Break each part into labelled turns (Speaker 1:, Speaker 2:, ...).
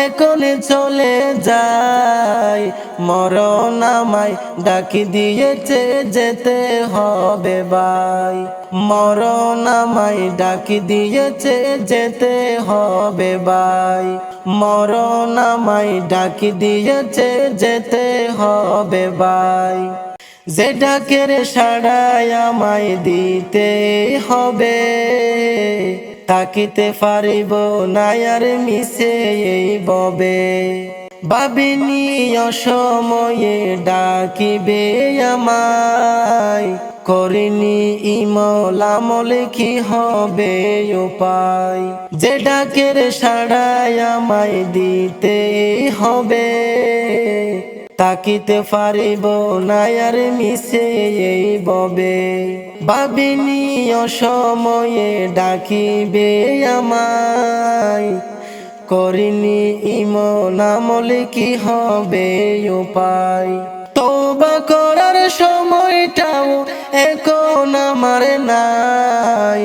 Speaker 1: এখন চলে যাই মরণ আমায় ডাকি দিয়েছে যেতে হবে ভাই। মরণ আমায় ডাকি দিয়েছে যেতে হবে ভাই। মরণ আমায় ডাকি দিয়েছে যেতে হবে ভাই। যে ডাকের সাড়াই আমায় দিতে হবে। তাকিতে পারিব না আর মিশে এই ববে। ভাবিনি অসময়ে ডাকিবে আমায়। করিনি ইমল আমলে কি হবে উপায়? যে ডাকের সাড়াই আমায় দিতে হবে। তাকিতে পারিব না আর মিশে এই ববে। ভাবিনি অসময়ে ডাকিবে আমায়। করিনি ইমন আমলে কি হবে উপায়? তওবা করার সময়টাও এখন আমার নাই।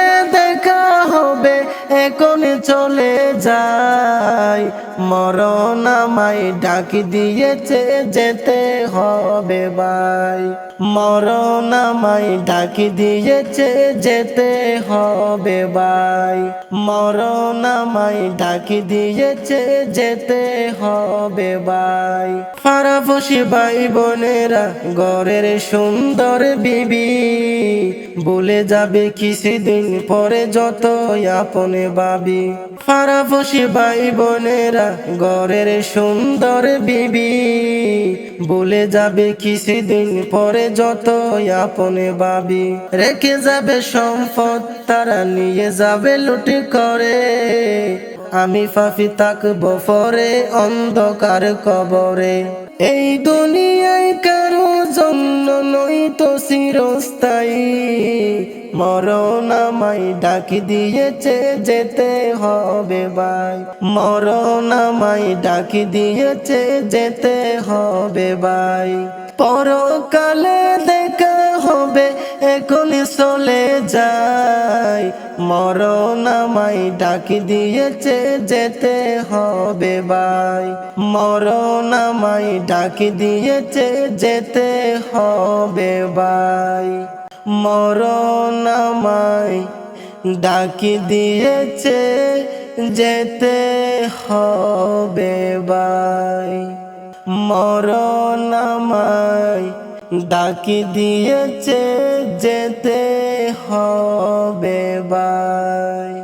Speaker 1: এখন চলে যাই। মরণ আমায় ডাকি দিয়েছে, যেতে হবে ভাই। মরণ আমায় ডাকি দিয়েছে, যেতে হবে ভাই। মরণ আমায় ডাকি দিয়েছে, যেতে হবে ভাই। ফারাফসি ভাই বোনেরা ঘরের সুন্দর বিবি। বলে যাবে কিছুদিন পরে যত আপনে ভাবি ফারাফসি ভাই বোনেরা ঘরের সুন্দর বিবি। বলে যাবে কিছুদিন পরে যত আপনে বাবি। রেখে যাবে সম্পদ, তারা নিয়ে যাবে লুটি করে। আমি ফাফি থাকব পরে অন্ধকার কবরে। এই দুনিয়ায় কারও জন্য নই তো চিরস্থায়ী। মরণামাই ডাকি দিয়েছে, যেতে হবে ভাই। মরণামাই ডাকি দিয়েছে, যেতে হবে ভাই। পরকালে দেখা হবে এখন চলে যাই। মরণ আমায় ডাকি দিয়েছে, যেতে হবে ভাই। মরণ আমায় ডাকি দিয়েছে, যেতে হবে ভাই। মরণ আমায় ডাকি দিয়েছে, যেতে হবে ভাই। মরণ ডাকি দিয়েছে যেতে হবে ভাই